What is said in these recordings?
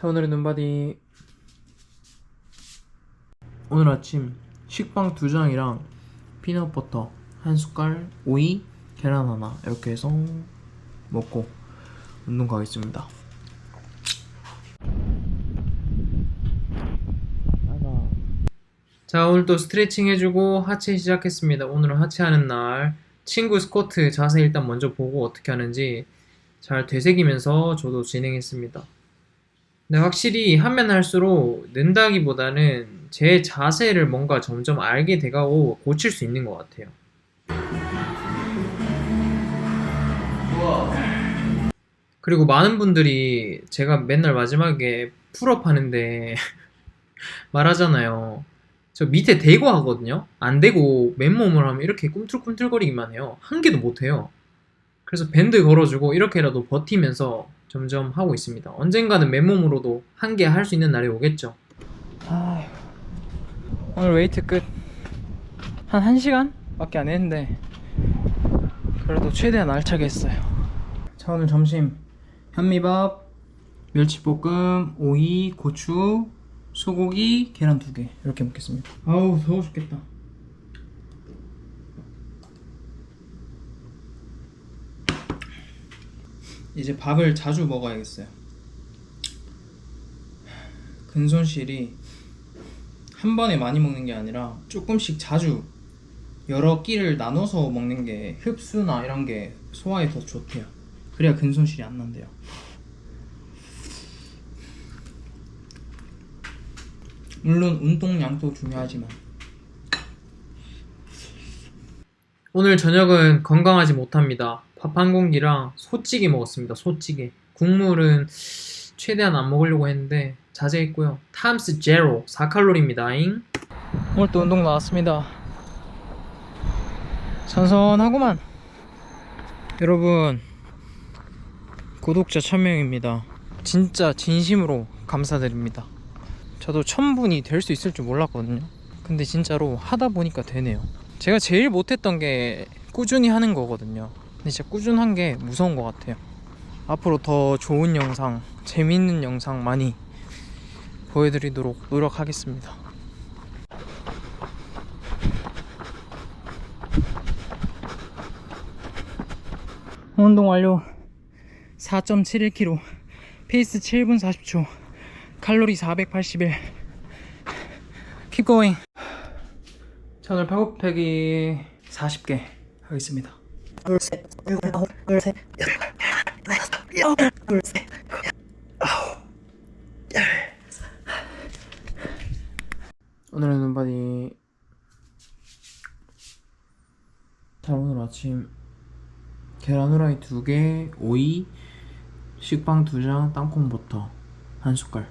자 오늘의 눈바디. 오늘 아침 식빵 두 장이랑 피넛버터 한 숟갈 오이 계란 하나 이렇게 해서 먹고 운동 가겠습니다. 자 오늘 또 스트레칭 해주고 하체 시작했습니다. 오늘은 하체 하는 날. 친구 스쿼트 자세 일단 먼저 보고 어떻게 하는지 잘 되새기면서 저도 진행했습니다 근데 확실히 하면 할수록 는다기보다는 제 자세를 뭔가 점점 알게 돼가고 고칠 수 있는 것 같아요. 그리고 많은 분들이 제가 맨날 마지막에 풀업 하는데 말하잖아요. 저 밑에 대고 하거든요. 안 대고 맨몸을 하면 이렇게 꿈틀꿈틀거리기만 해요. 한 개도 못 해요. 그래서 밴드 걸어주고 이렇게라도 버티면서 점점 하고 있습니다. 언젠가는 맨몸으로도 한 개 할 수 있는 날이 오겠죠. 오늘 웨이트 끝. 한 1시간? 밖에 안 했는데 그래도 최대한 알차게 했어요. 자, 오늘 점심 현미밥, 멸치볶음, 오이, 고추, 소고기, 계란 두 개 이렇게 먹겠습니다. 아우, 더워 죽겠다. 이제 밥을 자주 먹어야겠어요. 근손실이 한 번에 많이 먹는 게 아니라 조금씩 자주 여러 끼를 나눠서 먹는 게 흡수나 이런 게 소화에 더 좋대요. 그래야 근손실이 안 난대요. 물론 운동량도 중요하지만 오늘 저녁은 건강하지 못합니다. 밥 한 공기랑 소찌개 먹었습니다. 소찌개. 국물은 최대한 안 먹으려고 했는데 자제했고요. 탐스 제로 4칼로리입니다. 오늘 또 운동 나왔습니다. 선선하구만. 여러분 구독자 1000명입니다. 진짜 진심으로 감사드립니다. 저도 1000분이 될 수 있을 줄 몰랐거든요. 근데 진짜로 하다 보니까 되네요. 제가 제일 못했던 게 꾸준히 하는 거거든요. 근데 진짜 꾸준한 게 무서운 것 같아요. 앞으로 더 좋은 영상, 재밌는 영상 많이 보여드리도록 노력하겠습니다. 운동 완료. 4.71kg. 페이스 7분 40초. 칼로리 481. Keep going. 자, 오늘 팔굽혀펴기 40개 하겠습니다. 둘셋 둘셋 아홉 오늘의 눈바디 자 오늘 아침 계란 후라이 2개, 오이, 식빵 2장, 땅콩 버터 한 숟갈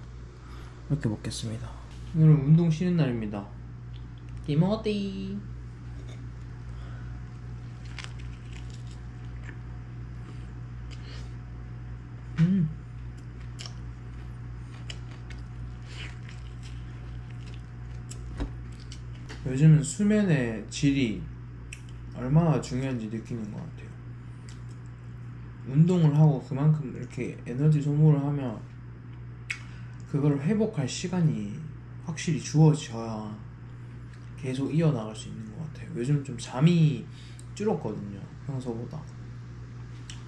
이렇게 먹겠습니다. 오늘은 운동 쉬는 날입니다. 디모디 요즘은 수면의 질이 얼마나 중요한지 느끼는 것 같아요. 운동을 하고 그만큼 이렇게 에너지 소모를 하면 그걸 회복할 시간이 확실히 주어져야 계속 이어나갈 수 있는 것 같아요. 요즘 좀 잠이 줄었거든요. 평소보다.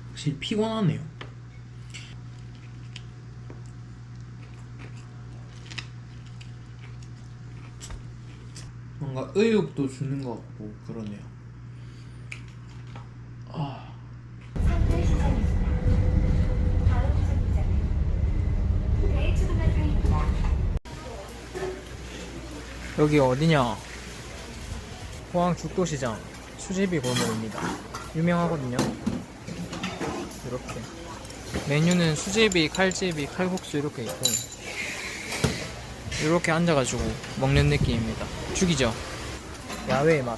확실히 피곤하네요. 뭔가 의욕도 주는 것 같고 그러네요. 아, 여기 어디냐? 포항 죽도시장 수제비 골목입니다. 유명하거든요. 이렇게 메뉴는 수제비, 칼제비, 칼국수 이렇게 있고 이렇게 앉아가지고 먹는 느낌입니다. 죽이죠? 야외의 맛.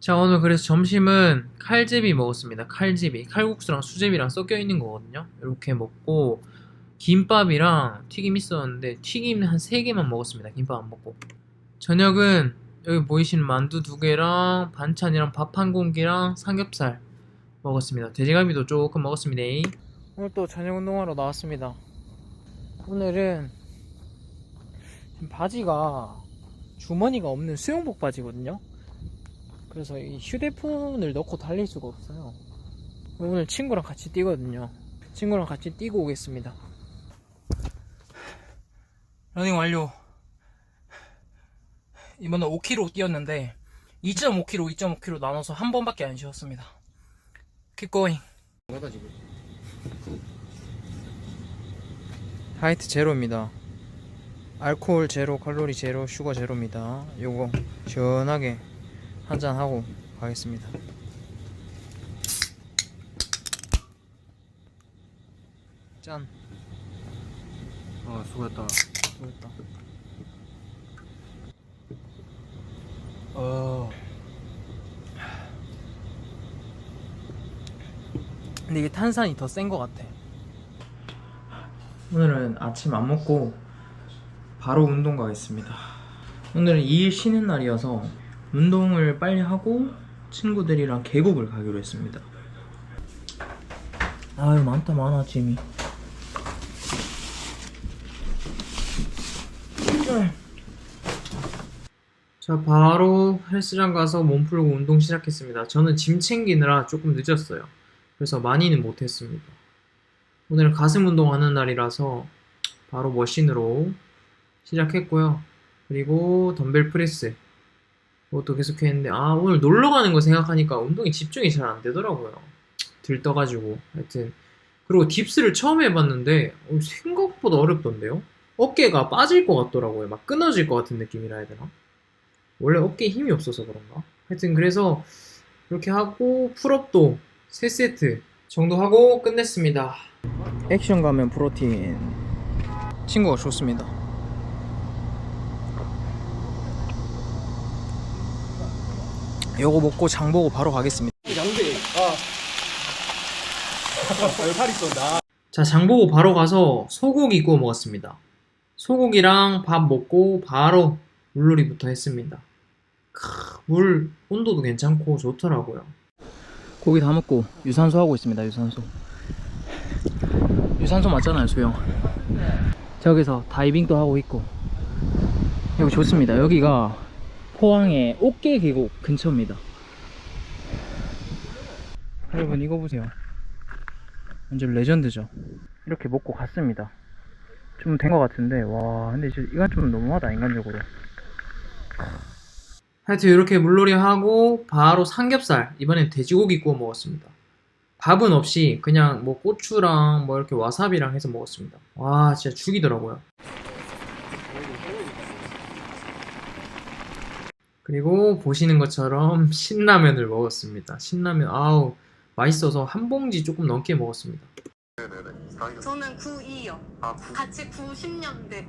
자, 오늘 그래서 점심은 칼제비 먹었습니다. 칼제비. 칼국수랑 수제비랑 섞여 있는 거거든요. 이렇게 먹고, 김밥이랑 튀김 있었는데, 튀김 한 3개만 먹었습니다. 김밥 안 먹고. 저녁은 여기 보이시는 만두 두 개랑 반찬이랑 밥 한 공기랑 삼겹살 먹었습니다. 돼지갈비도 조금 먹었습니다. 오늘 또 저녁 운동하러 나왔습니다. 오늘은 바지가 주머니가 없는 수영복 바지거든요. 그래서 이 휴대폰을 넣고 달릴 수가 없어요. 오늘 친구랑 같이 뛰거든요. 친구랑 같이 뛰고 오겠습니다. 러닝 완료. 이번에 5km 뛰었는데 2.5km, 2.5km 나눠서 한 번밖에 안 쉬었습니다. Keep going. 하이트 제로입니다. 알코올 제로, 칼로리 제로, 슈거 제로입니다. 요거 시원하게 한잔 하고 가겠습니다. 짠. 아 수고했다 수고했다. 어. 근데 이게 탄산이 더 센 것 같아. 오늘은 아침 안 먹고 바로 운동 가겠습니다. 오늘은 2일 쉬는 날이어서 운동을 빨리 하고 친구들이랑 계곡을 가기로 했습니다. 아유 많다 많아 짐이. 자, 바로 헬스장 가서 몸 풀고 운동 시작했습니다. 저는 짐 챙기느라 조금 늦었어요. 그래서 많이는 못했습니다. 오늘 가슴 운동하는 날이라서 바로 머신으로 시작했고요. 그리고 덤벨 프레스. 그것도 계속 했는데, 아, 오늘 놀러 가는 거 생각하니까 운동이 집중이 잘 안 되더라고요. 들떠가지고. 하여튼. 그리고 딥스를 처음 해봤는데, 어, 생각보다 어렵던데요? 어깨가 빠질 것 같더라고요. 막 끊어질 것 같은 느낌이라 해야 되나? 원래 어깨에 힘이 없어서 그런가? 하여튼 그래서 그렇게 하고 풀업도 3세트 정도 하고 끝냈습니다. 액션 가면 프로틴 친구가 좋습니다. 요거 먹고 장 보고 바로 가겠습니다. 양대 아팔 있었나 자, 장 보고 바로 가서 소고기 구워 먹었습니다. 소고기랑 밥 먹고 바로 물놀이부터 했습니다. 크, 물 온도도 괜찮고 좋더라고요. 고기 다 먹고 유산소 하고 있습니다. 유산소. 유산소 맞잖아요, 수영. 저기서 다이빙도 하고 있고. 여기 좋습니다. 여기가 포항의 옥계 계곡 근처입니다. 여러분 이거 보세요. 완전 레전드죠. 이렇게 먹고 갔습니다. 좀 된 것 같은데 와 근데 이건 좀 너무하다 인간적으로. 하여튼 이렇게 물놀이 하고 바로 삼겹살 이번엔 돼지고기 구워 먹었습니다. 밥은 없이 그냥 뭐 고추랑 뭐 이렇게 와사비랑 해서 먹었습니다. 와 진짜 죽이더라고요. 그리고 보시는 것처럼 신라면을 먹었습니다. 신라면 아우 맛있어서 한 봉지 조금 넘게 먹었습니다. 저는 92요. 아, 구, 같이 90년대.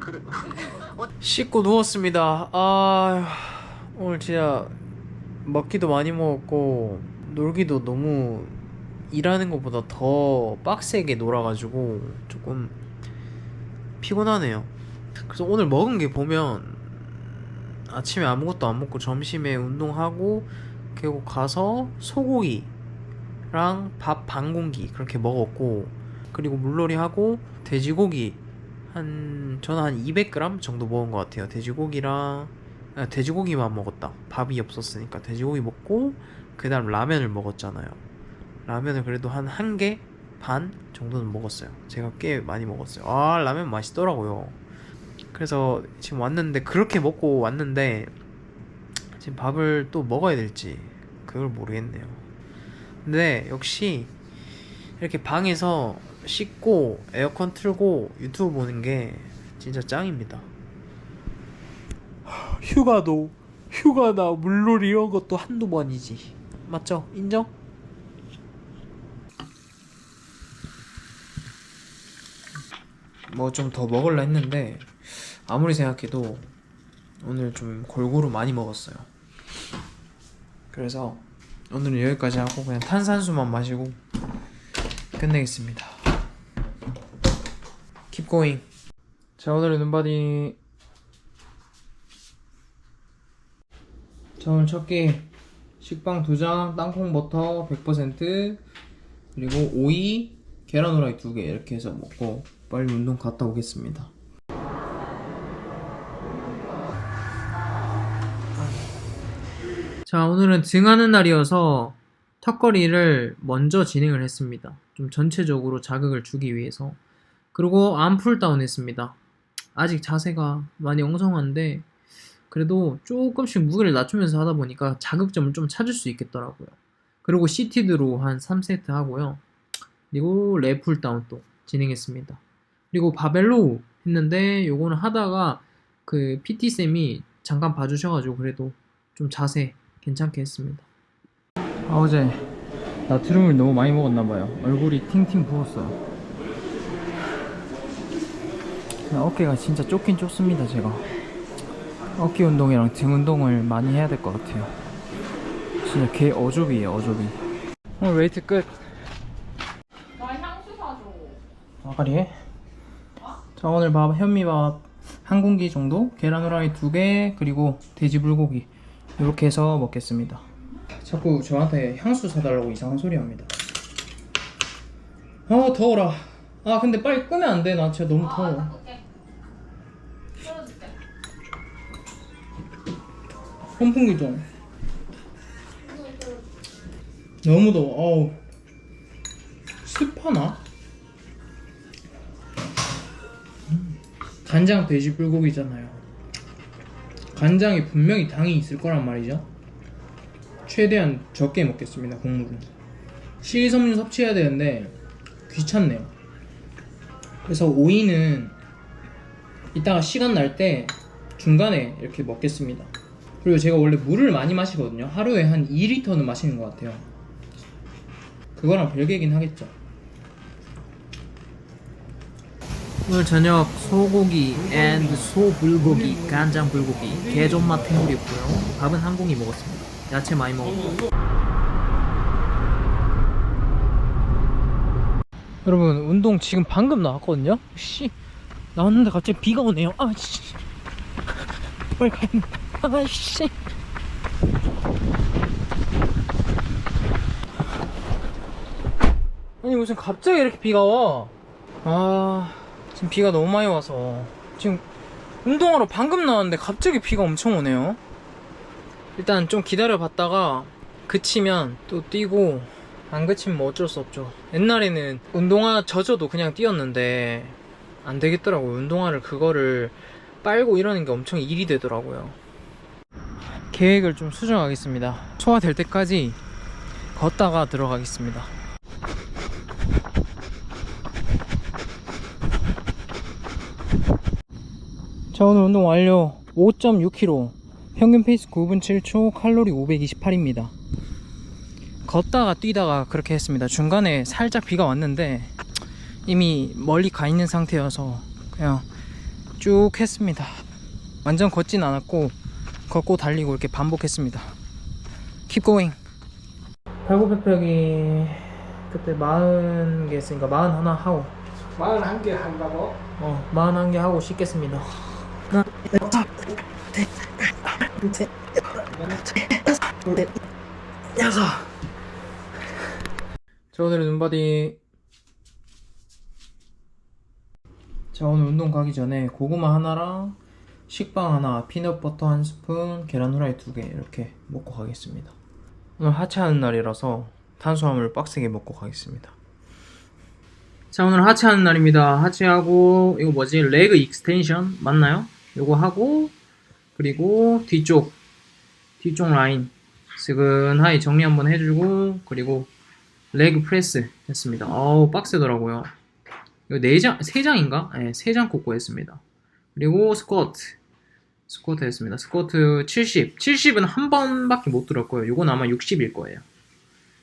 그래. 씻고 누웠습니다. 아 오늘 진짜 먹기도 많이 먹었고 놀기도 너무 일하는 것보다 더 빡세게 놀아가지고 조금 피곤하네요. 그래서 오늘 먹은 게 보면 아침에 아무것도 안 먹고 점심에 운동하고 계곡 가서 소고기랑 밥 반 공기 그렇게 먹었고 그리고 물놀이 하고 돼지고기 한 저는 한 200g 정도 먹은 것 같아요. 돼지고기랑 아, 돼지고기만 먹었다. 밥이 없었으니까 돼지고기 먹고 그 다음 라면을 먹었잖아요. 라면을 그래도 한 한 개 반 정도는 먹었어요. 제가 꽤 많이 먹었어요. 아 라면 맛있더라고요. 그래서 지금 왔는데 그렇게 먹고 왔는데 지금 밥을 또 먹어야 될지 그걸 모르겠네요. 근데 역시 이렇게 방에서 씻고 에어컨 틀고 유튜브 보는 게 진짜 짱입니다. 휴가도 휴가나 물놀이 이런 것도 한두 번이지. 맞죠? 인정? 뭐 좀 더 먹을라 했는데 아무리 생각해도 오늘 좀 골고루 많이 먹었어요. 그래서 오늘은 여기까지 하고 그냥 탄산수만 마시고 끝내겠습니다. Going. 자 오늘의 눈바디 자 오늘 첫끼 식빵 2장, 땅콩 버터 100% 그리고 오이, 계란 후라이 2개 이렇게 해서 먹고 빨리 운동 갔다 오겠습니다. 자 오늘은 등하는 날이어서 턱걸이를 먼저 진행을 했습니다. 좀 전체적으로 자극을 주기 위해서 그리고 암풀 다운 했습니다. 아직 자세가 많이 엉성한데 그래도 조금씩 무게를 낮추면서 하다 보니까 자극점을 좀 찾을 수 있겠더라고요. 그리고 시티드로 한 3세트 하고요. 그리고 랩풀 다운 또 진행했습니다. 그리고 바벨로 했는데 요거는 하다가 그 PT 쌤이 잠깐 봐주셔가지고 그래도 좀 자세 괜찮게 했습니다. 아, 어제 나트륨을 너무 많이 먹었나봐요. 얼굴이 팅팅 부었어요. 어깨가 진짜 좁긴 좁습니다, 제가. 어깨 운동이랑 등 운동을 많이 해야 될 것 같아요. 진짜 개 어조비예요, 어조비. 오늘 웨이트 끝. 나 향수 사줘. 아가리 해? 자, 오늘 밥, 현미밥 한 공기 정도, 계란 후라이 두 개, 그리고 돼지 불고기. 이렇게 해서 먹겠습니다. 자꾸 저한테 향수 사달라고 이상한 소리 합니다. 아, 더워라. 아, 근데 빨리 끄면 안 돼. 나 진짜 너무 더워. 선풍기 좀. 너무 더워. 어우. 습하나? 음. 간장 돼지 불고기잖아요. 간장에 분명히 당이 있을 거란 말이죠. 최대한 적게 먹겠습니다, 국물은. 식이섬유 섭취해야 되는데 귀찮네요. 그래서 오이는 이따가 시간 날 때 중간에 이렇게 먹겠습니다. 그리고 제가 원래 물을 많이 마시거든요. 하루에 한 2리터는 마시는 것 같아요. 그거랑 별개긴 하겠죠. 오늘 저녁 소고기 앤 소불고기, 간장 불고기, 개존맛 해물이었고요. 밥은 한 공기 먹었습니다. 야채 많이 먹었고. 여러분 운동 지금 방금 나왔거든요. 씨 나왔는데 갑자기 비가 오네요. 아 씨. 빨리 가야 된다. 아 씨. 아니 무슨 갑자기 이렇게 비가 와? 아 지금 비가 너무 많이 와서 지금 운동하러 방금 나왔는데 갑자기 비가 엄청 오네요. 일단 좀 기다려 봤다가 그치면 또 뛰고 안 그치면 뭐 어쩔 수 없죠. 옛날에는 운동화 젖어도 그냥 뛰었는데 안 되겠더라고요. 운동화를 그거를 빨고 이러는 게 엄청 일이 되더라고요. 계획을 좀 수정하겠습니다. 소화될 때까지 걷다가 들어가겠습니다. 자 오늘 운동 완료. 5.6km 평균 페이스 9분 7초 칼로리 528입니다. 걷다가 뛰다가 그렇게 했습니다. 중간에 살짝 비가 왔는데 이미 멀리 가 있는 상태여서 그냥 쭉 했습니다. 완전 걷진 않았고 걷고 달리고 이렇게 반복했습니다. Keep going. 발굽혀펴기 그때 40개 했으니까 41 하고. 41개 한다고? 어 41개 하고 씻겠습니다. 여섯. 자 오늘은 눈바디. 자 오늘 운동 가기 전에 고구마 하나랑 식빵 하나 피넛버터 한 스푼 계란 후라이 두 개 이렇게 먹고 가겠습니다 오늘 하체하는 날이라서 탄수화물 빡세게 먹고 가겠습니다 자 오늘 하체하는 날입니다 하체하고 이거 뭐지 레그 익스텐션 맞나요? 이거 하고 그리고 뒤쪽 뒤쪽 라인 스근하이 정리 한번 해주고 그리고 레그 프레스 했습니다. 어우 빡세더라고요. 이거 네 장, 세 장인가? 네, 세장 꽂고 했습니다. 그리고 스쿼트 스쿼트 했습니다. 스쿼트 70 70은 한 번밖에 못 들었고요. 이건 아마 60일 거예요.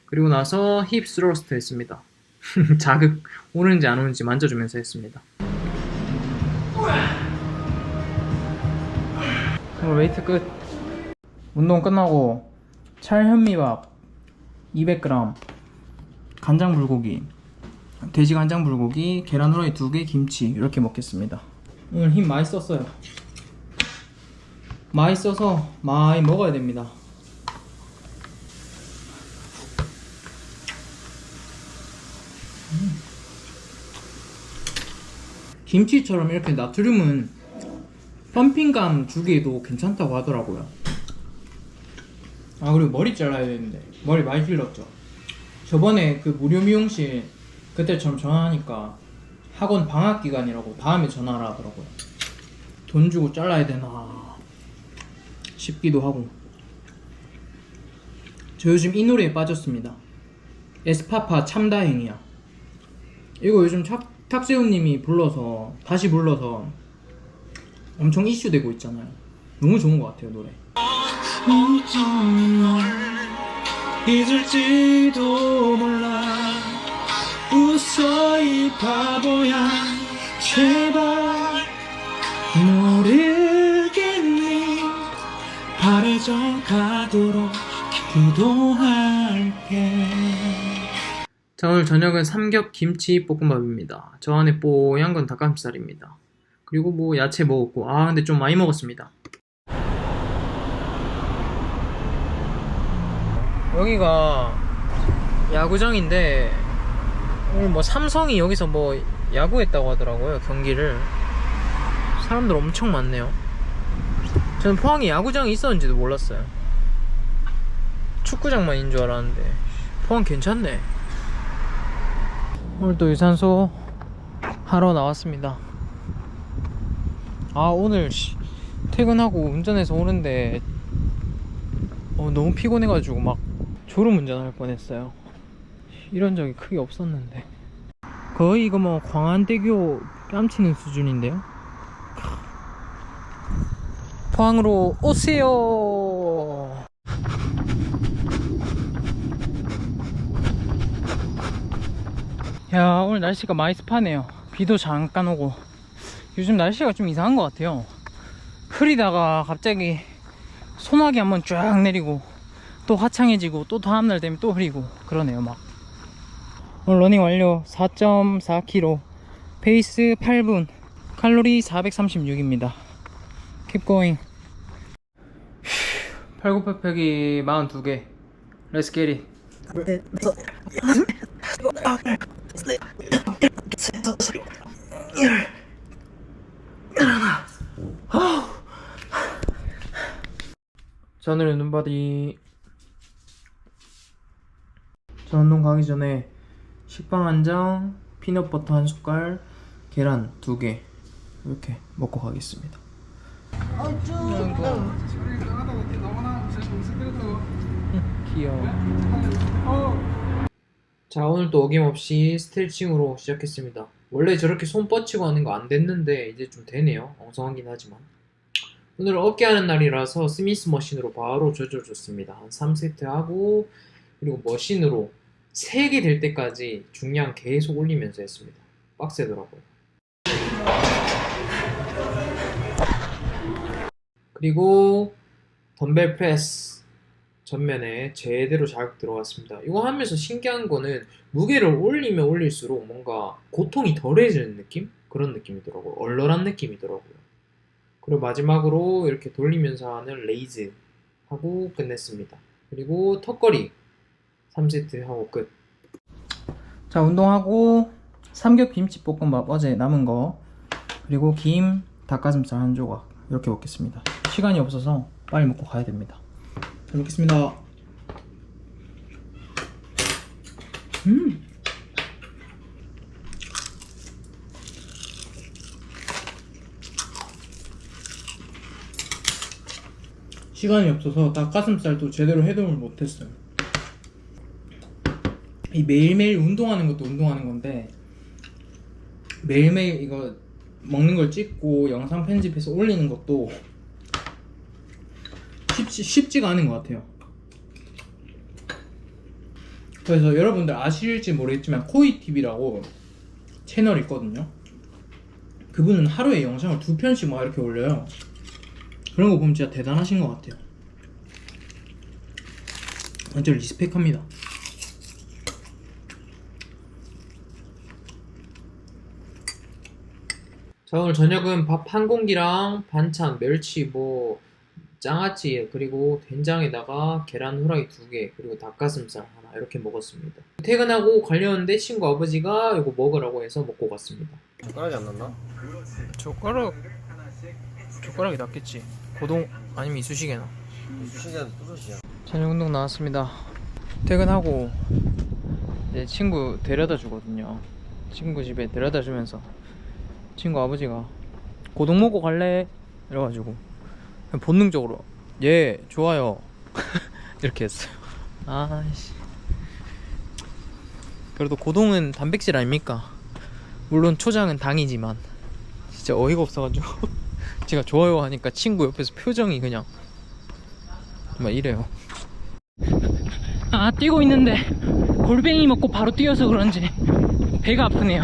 그리고 나서 힙 스러스트 했습니다. 자극 오는지 안 오는지 만져주면서 했습니다. 오늘 웨이트 끝. 운동 끝나고 찰현미밥 200g, 간장 불고기, 돼지 간장 불고기, 계란 후라이 2개, 김치 이렇게 먹겠습니다. 오늘 힘 많이 썼어요. 많이 써서 많이 먹어야 됩니다. 음. 김치처럼 이렇게 나트륨은 펌핑감 주기도 괜찮다고 하더라고요. 아 그리고 머리 잘라야 되는데 머리 많이 길렀죠. 저번에 그 무료 미용실 그때처럼 전화하니까 학원 방학 기간이라고 다음에 전화를 하더라고요. 돈 주고 잘라야 되나 싶기도 하고. 저 요즘 이 노래에 빠졌습니다. 에스파파 참 다행이야. 이거 요즘 탁, 탁세훈님이 불러서 다시 불러서 엄청 이슈되고 있잖아요. 너무 좋은 것 같아요 노래. 잊을지도 몰라 웃어 이 바보야 제발 모르겠니 바래져 가도록 기도할게 자 오늘 저녁은 삼겹 김치 볶음밥입니다. 저 안에 뽀얀 건 닭가슴살입니다. 그리고 뭐 야채 먹었고 아 근데 좀 많이 먹었습니다. 여기가 야구장인데 오늘 뭐 삼성이 여기서 뭐 야구했다고 하더라고요 경기를 사람들 엄청 많네요. 저는 포항에 야구장이 있었는지도 몰랐어요. 축구장만인 줄 알았는데 포항 괜찮네. 오늘 또 유산소 하러 나왔습니다. 아 오늘 씨, 퇴근하고 운전해서 오는데 어, 너무 피곤해가지고 막 졸음 운전할 뻔했어요. 이런 적이 크게 없었는데. 거의 이거 뭐 광안대교 뺨치는 수준인데요. 포항으로 오세요. 야 오늘 날씨가 많이 습하네요. 비도 잠깐 오고. 요즘 날씨가 좀 이상한 것 같아요. 흐리다가 갑자기 소나기 한번 쫙 내리고 또 화창해지고 또 다음날 되면 또 흐리고 그러네요 막 오늘 러닝 완료. 4.4km 페이스 8분. 칼로리 436입니다. Keep going. 팔굽혀펴기 42개. Let's get it. 자 오늘의 눈바디 자 운동 가기 전에 식빵 한 장, 피넛버터 한 숟갈, 계란 두 개. 이렇게 먹고 가겠습니다. 귀여워. 자 오늘 또 어김없이 스트레칭으로 시작했습니다. 원래 저렇게 손 뻗치고 하는 거 안 됐는데 이제 좀 되네요. 엉성하긴 하지만. 오늘 어깨 하는 날이라서 스미스 머신으로 바로 조져줬습니다. 한 3세트 하고 그리고 머신으로 3개 될 때까지 중량 계속 올리면서 했습니다 빡세더라고요 그리고 덤벨 프레스 전면에 제대로 자극 들어갔습니다. 이거 하면서 신기한 거는 무게를 올리면 올릴수록 뭔가 고통이 덜해지는 느낌? 그런 느낌이더라고요. 얼얼한 느낌이더라고요. 그리고 마지막으로 이렇게 돌리면서 하는 레이즈 하고 끝냈습니다. 그리고 턱걸이 3세트 하고 끝. 자 운동하고 삼겹 김치볶음밥 어제 남은 거. 그리고 김 닭가슴살 한 조각 이렇게 먹겠습니다. 시간이 없어서 빨리 먹고 가야 됩니다. 잘 먹겠습니다. 음! 시간이 없어서 닭가슴살도 제대로 해동을 못했어요 이 매일매일 운동하는 것도 운동하는 건데 매일매일 이거 먹는 걸 찍고 영상 편집해서 올리는 것도 쉽지, 쉽지가 않은 것 같아요. 그래서 여러분들 아실지 모르겠지만 코이TV라고 채널이 있거든요. 그분은 하루에 영상을 두 편씩 막 이렇게 올려요. 그런 거 보면 진짜 대단하신 것 같아요. 완전 리스펙합니다. 자 오늘 저녁은 밥 한 공기랑 반찬, 멸치, 뭐 장아찌 그리고 된장에다가 계란 후라이 두 개 그리고 닭가슴살 하나 이렇게 먹었습니다. 퇴근하고 관련된 친구 아버지가 이거 먹으라고 해서 먹고 갔습니다. 젓가락이 안 났나? 젓가락 젓가락이 낫겠지 고동 아니면 이쑤시개나 수신이한테 뚜렷이야 저녁 운동 나왔습니다 퇴근하고 이제 친구 데려다 주거든요 친구 집에 데려다 주면서 친구 아버지가 고동 먹고 갈래? 이래가지고 본능적으로 예 좋아요. 이렇게 했어요. 아씨. 그래도 고동은 단백질 아닙니까? 물론 초장은 당이지만 진짜 어이가 없어가지고 제가 좋아요 하니까 친구 옆에서 표정이 그냥 막 이래요. 아 뛰고 있는데 골뱅이 먹고 바로 뛰어서 그런지 배가 아프네요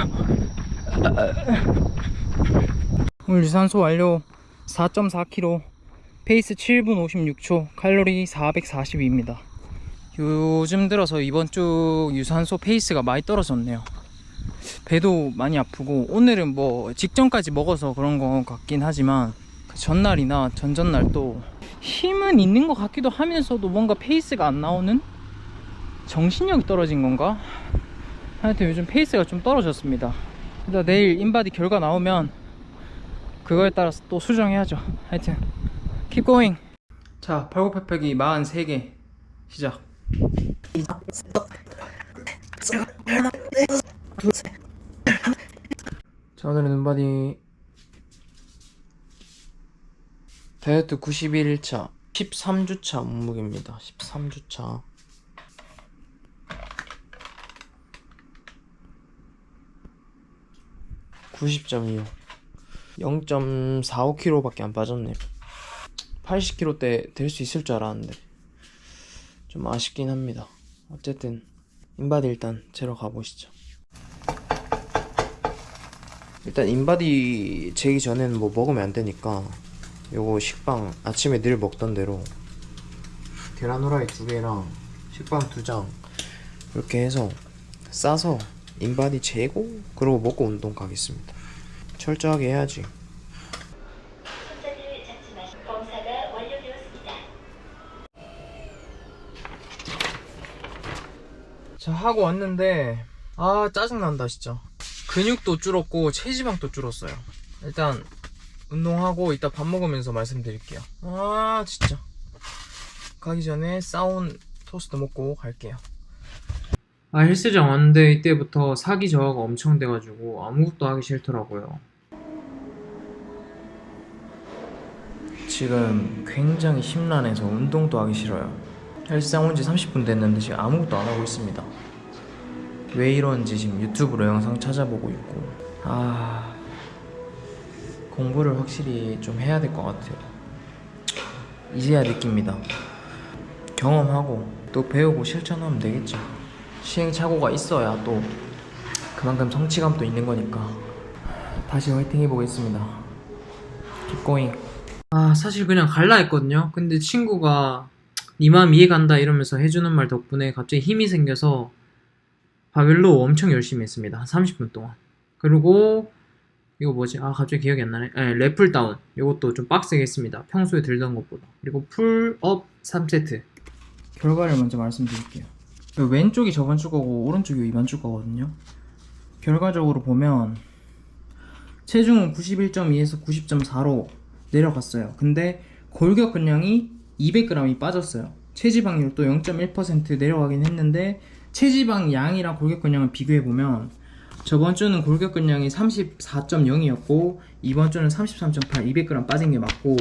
오늘 유산소 완료. 4.4kg 페이스 7분 56초. 칼로리 442입니다. 요즘 들어서 이번 주 유산소 페이스가 많이 떨어졌네요. 배도 많이 아프고 오늘은 뭐 직전까지 먹어서 그런 것 같긴 하지만 그 전날이나 전전날 또 힘은 있는 것 같기도 하면서도 뭔가 페이스가 안 나오는 정신력이 떨어진 건가? 하여튼 요즘 페이스가 좀 떨어졌습니다. 일단 내일 인바디 결과 나오면 그거에 따라서 또 수정해야죠. 하여튼 going. 자, 팔굽혀펴기 43개 시작. 자, 오늘은 인바디 다이어트 91일차 13주차 몸무게입니다 13주차 (90.25) 0.45kg 밖에 안 빠졌네요 80kg 대 될 수 있을 줄 알았는데. 좀 아쉽긴 합니다. 어쨌든 인바디 일단 재러 가보시죠. 일단 인바디 재기 전에는 뭐 먹으면 안 되니까 요거 식빵 아침에 늘 먹던 대로 계란 후라이 두 개랑 식빵 두 장 이렇게 해서 싸서 인바디 재고? 그러고 먹고 운동 가겠습니다. 철저하게 해야지. 자 하고 왔는데 아 짜증난다 진짜. 근육도 줄었고 체지방도 줄었어요. 일단 운동하고 이따 밥 먹으면서 말씀드릴게요. 아 진짜. 가기 전에 싸온 토스트 먹고 갈게요 아 헬스장 왔는데 이때부터 사기 저하가 엄청 돼가지고 아무것도 하기 싫더라고요. 지금 굉장히 심란해서 운동도 하기 싫어요. 헬스장 온 지 30분 됐는데 지금 아무것도 안 하고 있습니다. 왜 이런지 지금 유튜브로 영상 찾아보고 있고. 아 공부를 확실히 좀 해야 될 것 같아요. 이제야 느낍니다. 경험하고 또 배우고 실천하면 되겠죠 시행착오가 있어야 또 그만큼 성취감도 있는 거니까 다시 화이팅 해보겠습니다 going 아 사실 그냥 갈라 했거든요 근데 친구가 네 마음 이해간다 이러면서 해주는 말 덕분에 갑자기 힘이 생겨서 바벨로 엄청 열심히 했습니다. 한 30분 동안. 그리고 이거 뭐지? 아 갑자기 기억이 안 나네. 네, 래플 다운. 이것도 좀 빡세게 했습니다. 평소에 들던 것보다. 그리고 풀업 3세트. 결과를 먼저 말씀드릴게요. 왼쪽이 저번 주 거고 오른쪽이 이번 주 거거든요. 결과적으로 보면 체중은 91.2에서 90.4로 내려갔어요. 근데 골격 근량이 200g이 빠졌어요. 체지방률도 0.1% 내려가긴 했는데 체지방 양이랑 골격 근량을 비교해 보면 저번 주는 골격 근량이 34.0이었고 이번 주는 33.8, 200g 빠진 게 맞고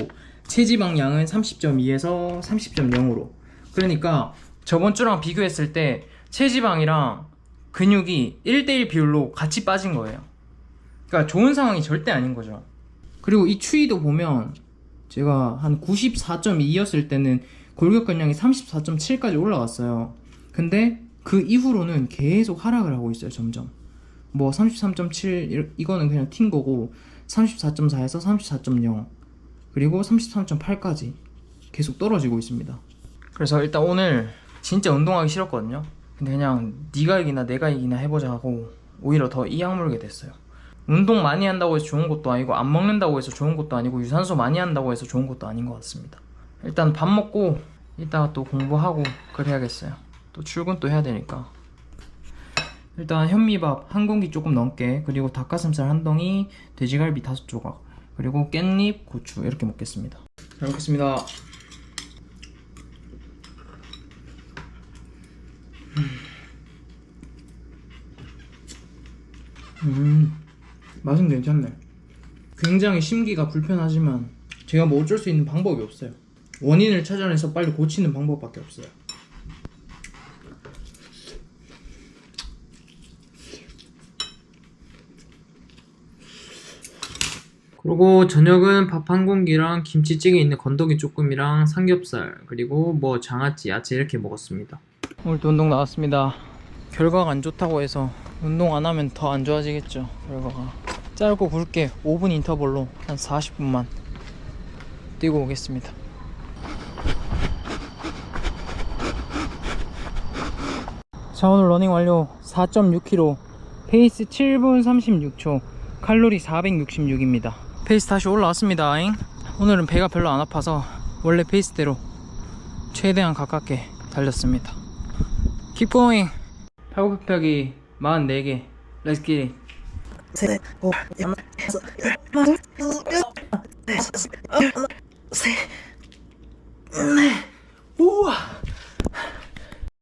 체지방 양은 30.2에서 30.0으로 그러니까 저번 주랑 비교했을 때 체지방이랑 근육이 1대1 비율로 같이 빠진 거예요. 그러니까 좋은 상황이 절대 아닌 거죠. 그리고 이 추이도 보면 제가 한 94.2였을 때는 골격 근량이 34.7까지 올라갔어요. 근데 그 이후로는 계속 하락을 하고 있어요, 점점. 뭐 33.7 이거는 그냥 튄 거고 34.4에서 34.0 그리고 33.8까지 계속 떨어지고 있습니다. 그래서 일단 오늘 진짜 운동하기 싫었거든요. 근데 그냥 네가 이기나 내가 이기나 해보자 하고 오히려 더 이 악 물게 됐어요. 운동 많이 한다고 해서 좋은 것도 아니고 안 먹는다고 해서 좋은 것도 아니고 유산소 많이 한다고 해서 좋은 것도 아닌 것 같습니다. 일단 밥 먹고 이따가 또 공부하고 그래야겠어요. 또 출근 또 해야 되니까 일단 현미밥 한 공기 조금 넘게 그리고 닭가슴살 한 덩이 돼지갈비 다섯 조각 그리고 깻잎 고추 이렇게 먹겠습니다 잘 먹겠습니다 음. 맛은 괜찮네. 굉장히 심기가 불편하지만 제가 뭐 어쩔 수 있는 방법이 없어요. 원인을 찾아내서 빨리 고치는 방법밖에 없어요. 그리고 저녁은 밥 한 공기랑 김치찌개 있는 건더기 조금이랑 삼겹살 그리고 뭐 장아찌 야채 이렇게 먹었습니다. 오늘도 운동 나왔습니다. 결과가 안 좋다고 해서 운동 안 하면 더 안 좋아지겠죠. 결과가 짧고 굵게 5분 인터벌로 한 40분만 뛰고 오겠습니다. 자 오늘 러닝 완료 4.6km 페이스 7분 36초 칼로리 466입니다 페이스 다시 올라왔습니다 오늘은 배가 별로 안 아파서 원래 페이스대로 최대한 가깝게 달렸습니다 Keep 팔굽혀펴기 44개. Let's get it. 세, 오, 양, 여섯, 열, 열, 열, 세, 네. 우와.